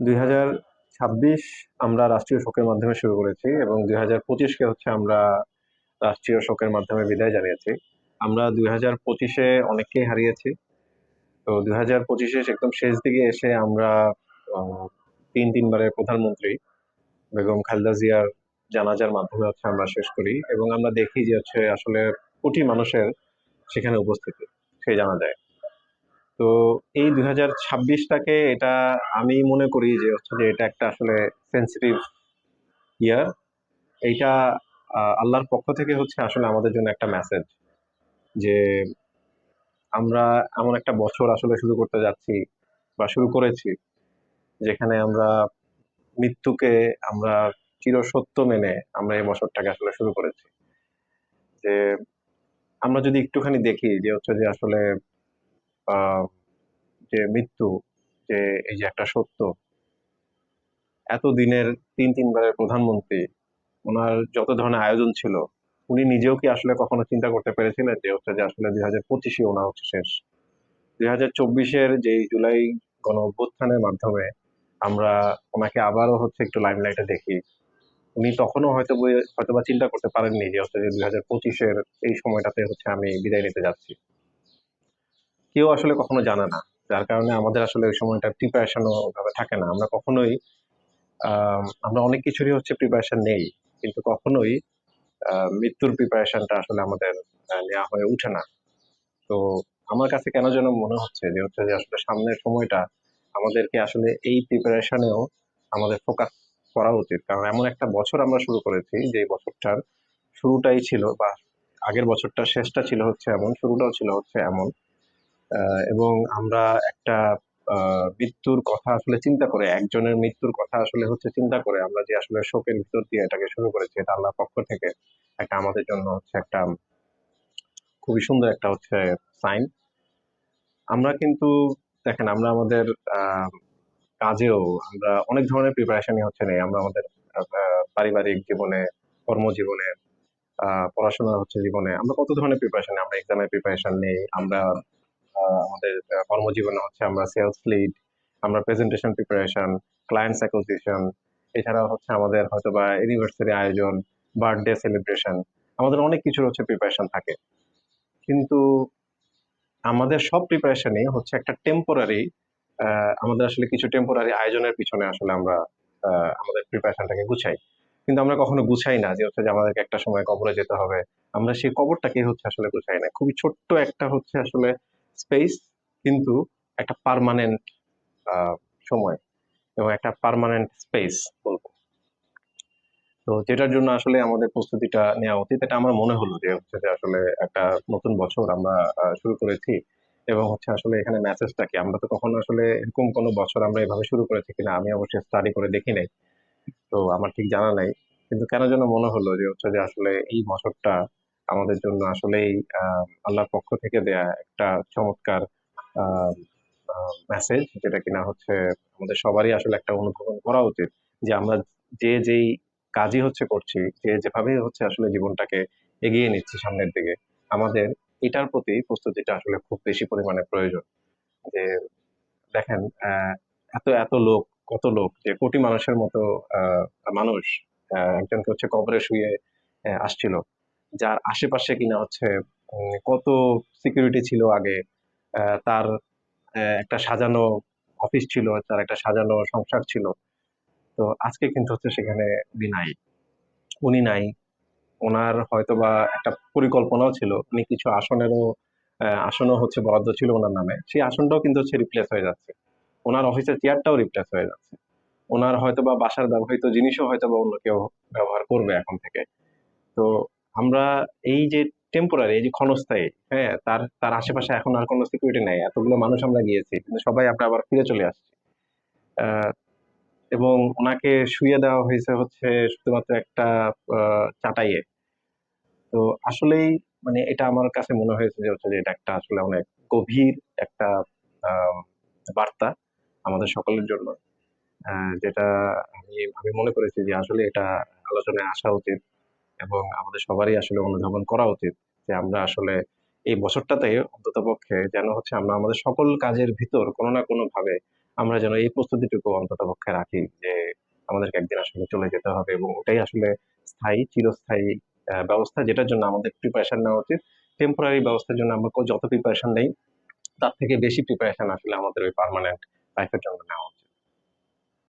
দুই হাজার ছাব্বিশ আমরা রাষ্ট্রীয় শোকের মাধ্যমে শুরু করেছি এবং দুই হাজার পঁচিশকে হচ্ছে আমরা রাষ্ট্রীয় শোকের মাধ্যমে বিদায় জানিয়েছি। আমরা দুই হাজার পঁচিশে অনেককেই হারিয়েছি। তো দুই হাজার পঁচিশে একদম শেষ দিকে এসে আমরা তিন তিনবারের প্রধানমন্ত্রী বেগম খালেদা জিয়ার জানাজার মাধ্যমে হচ্ছে আমরা শেষ করি এবং আমরা দেখি যে হচ্ছে আসলে কোটি মানুষের সেখানে উপস্থিতি, সেই জানা যায়। তো এই দুই হাজার ছাব্বিশটাকে এটা আমি মনে করি যে হচ্ছে যে এটা একটা আসলে সেন্সিটিভ ইয়ার এইটা আল্লাহর পক্ষ থেকে হচ্ছে আসলে আমাদের জন্য একটা মেসেজ যে আমরা এমন একটা বছর আসলে শুরু করতে যাচ্ছি বা শুরু করেছি যেখানে আমরা মৃত্যুকে আমরা চিরসত্য মেনে আমরা এই বছরটাকে আসলে শুরু করেছি। যে আমরা যদি একটুখানি দেখি যে হচ্ছে যে আসলে যে মৃত্যু, যে এই যে একটা সত্য এত দিনের তিন তিনবারের প্রধানমন্ত্রী, ওনার যত ধরনের আয়োজন ছিল, উনি নিজেও কি আসলে কখনো চিন্তা করতে পেরেছিলেন যে হচ্ছে যে আসলে দুই হাজার পঁচিশে ওনার হচ্ছে শেষ? দুই হাজার চব্বিশের যে জুলাই গণ অভ্যুত্থানের মাধ্যমে আমরা ওনাকে আবারও হচ্ছে একটু লাইমলাইটে দেখি, উনি তখনও হয়তো হয়তো বা চিন্তা করতে পারেননি যে হচ্ছে যে দুই হাজার পঁচিশের এই সময়টাতে হচ্ছে আমি বিদায় নিতে যাচ্ছি। কেউ আসলে কখনো জানে না। যার কারণে আমাদের আসলে ওই সময়টা প্রিপারেশনও ভাবে থাকে না। আমরা কখনোই আমরা অনেক কিছুরই হচ্ছে প্রিপারেশন নেই। কিন্তু কখনোই মৃত্যুর প্রিপারেশনটা আসলে আমাদের নেওয়া হয়ে ওঠে না। তো আমার কাছে কেন যেন মনে হচ্ছে যে হচ্ছে যে আসলে সামনের সময়টা আমাদেরকে আসলে এই প্রিপারেশনেও আমাদের ফোকাস করা উচিত। কারণ এমন একটা বছর আমরা শুরু করেছি, যে বছরটার শুরুটাই ছিল বা আগের বছরটা শেষটা ছিল হচ্ছে এমন, শুরুটাও ছিল হচ্ছে এমন। এবং আমরা একটা মৃত্যুর কথা আসলে চিন্তা করে, একজনের মৃত্যুর কথা আসলে হচ্ছে চিন্তা করে আমরা যে আসলে শোকের ভিতর দিয়ে এটাকে শুরু করেছি, এটা আল্লাহর পক্ষ থেকে একটা আমাদের জন্য হচ্ছে একটা খুবই সুন্দর একটা হচ্ছে সাইন আমরা কিন্তু, দেখেন আমরা আমাদের কাজেও আমরা অনেক ধরনের প্রিপারেশনই হচ্ছে নেই। আমরা আমাদের পারিবারিক জীবনে, কর্মজীবনে পড়াশোনা হচ্ছে জীবনে, আমরা কত ধরনের প্রিপারেশন আমরা এক্সামের প্রিপারেশন নেই, আমরা আমাদের কর্মজীবনে হচ্ছে আমরা সেলস লিড আমরা প্রেজেন্টেশন প্রিপারেশন ক্লায়েন্টস অ্যাকুইজিশন এছাড়াও হচ্ছে আমাদের হয়তো বা অ্যানিভার্সারি আয়োজন বার্থডে সেলিব্রেশন আমাদের অনেক কিছুর হচ্ছে প্রিপারেশন থাকে। কিন্তু আমাদের সব প্রিপারেশনই হচ্ছে একটা টেম্পোরারি আমাদের আসলে কিছু টেম্পোরারি আয়োজনের পিছনে আসলে আমরা আমাদের প্রিপারেশনটাকে গুছাই। কিন্তু আমরা কখনো গুছাই না যে হচ্ছে যে আমাদেরকে একটা সময় কবরে যেতে হবে। আমরা সেই কবরটাকে হচ্ছে আসলে গুছাই না। খুবই ছোট্ট একটা হচ্ছে আসলে স্পেস কিন্তু একটা পার্মানেন্ট সময় এবং একটা পার্মানেন্ট স্পেস বলব। তো যেটার জন্য আসলে আমাদের প্রস্তুতিটা নেওয়া উচিত, এটা আমার মনে হলো যে হচ্ছে যে আসলে একটা নতুন বছর আমরা শুরু করেছি এবং হচ্ছে আসলে এখানে মেসেজটা কি? আমরা তো কখনো আসলে এরকম কোনো বছর আমরা এভাবে শুরু করেছি কিনা আমি অবশ্যই স্টাডি করে দেখি নাই। তো আমার ঠিক জানা নাই। কিন্তু কেন যেন মনে হলো যে হচ্ছে যে আসলে এই বছরটা আমাদের জন্য আসলেই আল্লাহর পক্ষ থেকে দেয়া একটা চমৎকার মেসেজ যেটা কিনা হচ্ছে আমাদের সবারই আসলে একটা অনুধাবন করা উচিত যে আমরা যে যেই কাজই হচ্ছে করছি, যে যেভাবে হচ্ছে আসলে জীবনটাকে এগিয়ে নিচ্ছি সামনের দিকে, আমাদের এটার প্রতি প্রস্তুতিটা আসলে খুব বেশি পরিমাণে প্রয়োজন। যে দেখেন এত এত লোক, কত লোক যে কোটি মানুষের মতো মানুষ একজনকে হচ্ছে কবরে শুয়ে আসছিল। যার আশেপাশে কিনা হচ্ছে কত সিকিউরিটি ছিল আগে তার একটা সাজানো অফিস ছিল, তার একটা সাজানো সংসার ছিল। তো আজকে কিন্তু হচ্ছে সেখানে উনি নাই। উনি নাই। ওনার হয়তোবা একটা পরিকল্পনাও ছিল। উনি কিছু আসনেরও আসনও হচ্ছে বরাদ্দ ছিল ওনার নামে। সেই আসনটাও কিন্তু হচ্ছে রিপ্লেস হয়ে যাচ্ছে। ওনার অফিসের চেয়ারটাও রিপ্লেস হয়ে যাচ্ছে। ওনার হয়তোবা বাসার ব্যবহৃত জিনিসও হয়তোবা অন্য কেউ ব্যবহার করবে এখন থেকে। তো আমরা এই যে টেম্পোরারি এই যে ক্ষণস্থায়ী হ্যাঁ তার তার আশেপাশে এখন আর কোনো সিকিউরিটি নাই। এতগুলো মানুষ আমরা গিয়েছি, কিন্তু সবাই আমরা আবার ফিরে চলে আসছি। এবং ওনাকে শুয়ে দেওয়া হয়েছে হচ্ছে শুধুমাত্র একটা চাটাইয়ে। তো আসলেই মানে এটা আমার কাছে মনে হয়েছে যে হচ্ছে যে এটা একটা আসলে অনেক গভীর একটা বার্তা আমাদের সকলের জন্য। যেটা আমি আমি মনে করেছি যে আসলে এটা আলোচনায় আসা উচিত। এবং আমাদের সবারই আসলে অনুধাবন করা উচিত যে আমরা আসলে এই বছরটাতে অন্তত পক্ষে যেন হচ্ছে আমরা আমাদের সকল কাজের ভিতর কোনো না কোনো ভাবে আমরা যেন এই প্রস্তুতিটুকু অন্ততপক্ষে রাখি যে আমাদেরকে একদিন আসলে চলে যেতে হবে এবং ওটাই আসলে স্থায়ী, চিরস্থায়ী ব্যবস্থা যেটার জন্য আমাদের প্রিপারেশন নেওয়া উচিত টেম্পোরারি ব্যবস্থার জন্য আমরা যত প্রিপারেশন নেই, তার থেকে বেশি প্রিপারেশন আসলে আমাদের ওই পার্মানেন্ট লাইফের জন্য নেওয়া উচিত।